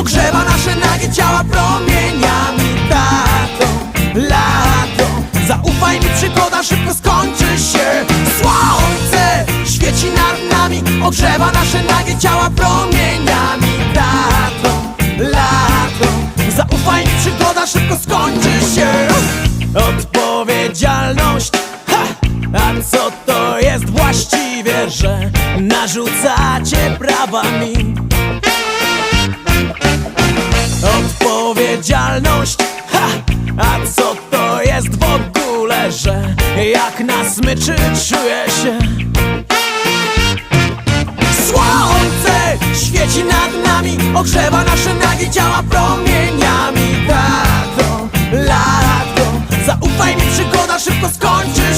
Ogrzewa nasze nagie ciała promieniami. Tato, lato Zaufaj mi, przygoda szybko skończy się. Słońce świeci nad nami. Ogrzewa nasze nagie ciała promieniami. Tato, lato Zaufaj mi, przygoda szybko skończy się. Odpowiedzialność ha! A co to jest właściwie, że narzucacie prawa Odpowiedzialność. Ha! A co to jest w ogóle, że jak na smyczy czuję się? Słońce świeci nad nami Ogrzewa nasze nagie ciała promieniami. Tato, lato Zaufaj mi, przygoda szybko skończy